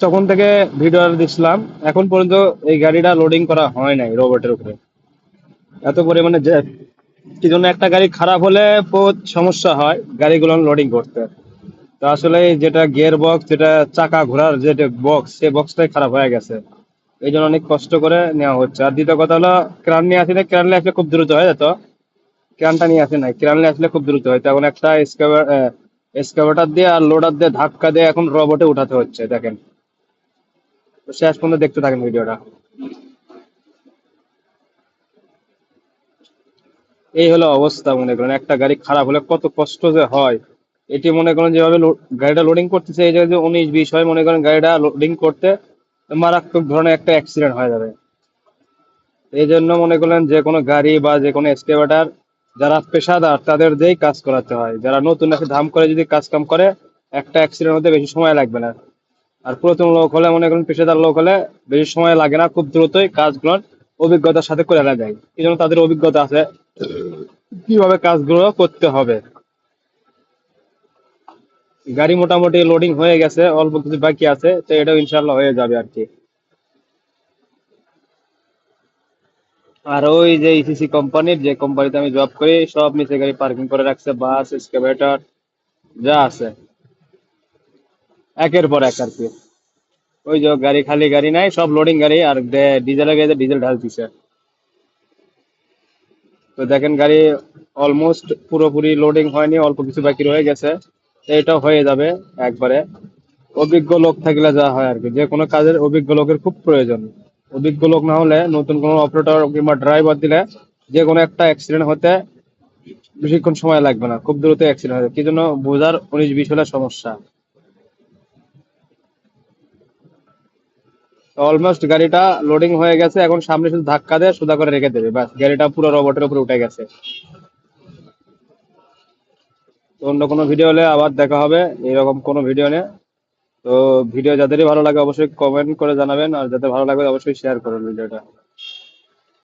তখন থেকে ভিডিও দেখছিলাম। এখন পর্যন্ত এই গাড়িটা লোডিং করা হয় নাই রোবটের উপরে। এত পরিমাণে যে কি জন্য একটা গাড়ি খারাপ হলে সমস্যা হয় গাড়িগুলো লোডিং করতে। তো আসলে যেটা গিয়ার বক্স যেটা চাকা ঘোরার যেটা বক্স সেই বক্সটাই খারাপ হয়ে গেছে। এই জন্য অনেক কষ্ট করে নেওয়া হচ্ছে। আর দ্বিতীয় কথা হলো ক্রান নিয়ে আসি না ক্রান নিয়ে আসলে খুব দ্রুত হয়ে যেত। ক্রানটা নিয়ে আসে নাই। ক্রান নিয়ে আসলে খুব দ্রুত হয়। তখন একটা এক্সকাভেটার দিয়ে আর লোডার দিয়ে ধাক্কা দিয়ে এখন রোবটে উঠাতে হচ্ছে, দেখেন। তো শেষ পর্যন্ত দেখতে থাকেন ভিডিওটা। এই হলো অবস্থা মনে করেন, একটা গাড়ি খারাপ হলে কত কষ্ট যে হয়। এটি মনে করেন যেভাবে গাড়িটা লোডিং করতেছে, এই জায়গায় যে উনিশ, বিশ হয়, মনে করেন গাড়িটা লোডিং করতে মারাত্মক ধরনের একটা অ্যাক্সিডেন্ট হয়ে যাবে। এই জন্য মনে করলেন যে কোনো গাড়ি বা যে কোনো এক্সকেভেটার যারা পেশাদার, তাদের দিয়েই কাজ করাতে হয়। যারা নতুন ধাম করে যদি কাজ কাম করে, একটা অ্যাক্সিডেন্ট হতে বেশি সময় লাগবে না। আর পুরাতন লোক হলে, মনে করেন পেশাদার লোক হলে বেশি সময় লাগে না, খুব দ্রুতই কাজগুলো অভিজ্ঞতার সাথে করে ফেলা যায়। এই জন্য তাদের অভিজ্ঞতা আছে, কীভাবে কাজগুলো করতে হবে। গাড়ি মোটামুটি লোডিং হয়ে গেছে, অল্প কিছু বাকি আছে, তো এটাও ইনশাল্লাহ হয়ে যাবে আর কি। আর ওই যে ইসিসি কোম্পানির যে কোম্পানিতে আমি জব করি, সব নিচে গাড়ি পার্কিং করে রাখছে বাস এক্সকাভেটর যা আছে। একের পর এক আর কি। ওই যে গাড়ি খালি গাড়ি নাই, সব লোডিং গাড়ি আর ডিজেল গাড়িতে ডিজেল ঢাল দিছে তো দেখেন গাড়ি অলমোস্ট পুরোপুরি লোডিং হয়নি, অল্প কিছু বাকি রয়ে গেছে। তো এটাও হয়ে যাবে একবারে। অভিজ্ঞ লোক থাকলে যা হয় আর কি। যে কোনো কাজের অভিজ্ঞ লোকের খুব প্রয়োজন। অভিজ্ঞ লোক না হলে নতুন কোনো অপারেটর কিংবা ড্রাইভার দিলে যে কোনো একটা অ্যাক্সিডেন্ট হতে বেশিক্ষণ সময় লাগবে না। খুব দ্রুত অ্যাক্সিডেন্ট হবে কি জন্য? বোঝার উনিশ বিশ হলে সমস্যা। অলমোস্ট গাড়িটা লোডিং হয়ে গেছে, এখন সামনে শুধু ধাক্কা দেয় সোজা করে রেখে দেবে। ব্যাস গাড়িটা পুরো রোবটের উপরে উঠে গেছে। অন্য কোনো ভিডিও হলে আবার দেখা হবে, এরকম কোনো ভিডিও নিয়ে। তো ভিডিও যাদেরই ভালো লাগে অবশ্যই কমেন্ট করে জানাবেন, আর যাদের ভালো লাগবে অবশ্যই শেয়ার করুন ভিডিওটা